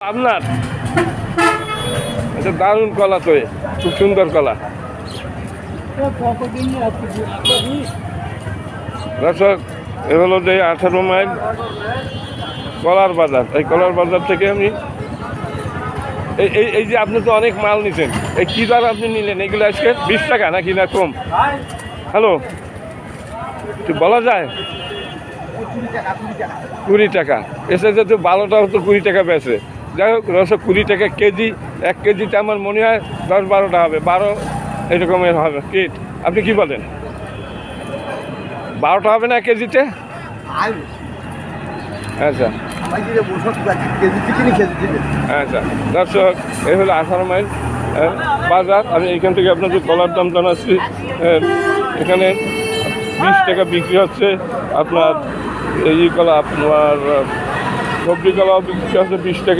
আপনার? এটা দারুণ কলা তো খুব সুন্দর কলা। দর্শক, এ হলো যে আঠারো মাইল কলার বাজার। এই কলার বাজার থেকে আমি এই এই যে আপনি তো অনেক মাল নিছেন, এই কী দর আপনি নিলেন? এগুলো আজকে বিশ টাকা নাকি না কম? হ্যালো? বলা যায়? কুড়ি টাকা। এসে যে তো বারোটাও তো কুড়ি টাকা বেছে যাই হোক রসে কুড়ি টাকা কেজি এক কেজিতে আমার মনে হয় দশ বারোটা হবে বারো এরকমের হবে। কি আপনি কি বলেন? বারোটা হবে না এক কেজিতে? আচ্ছা। আচ্ছা। দর্শক এই হলো আঠারো মাইল বাজার। আমি এখান থেকে আপনাদের কলার দাম জানাচ্ছি এখানে বিশ টাকা বিক্রি হচ্ছে। আপনার এই কলা আপনার সবজি কলাও বিক্রি হচ্ছে বিশ টাকা।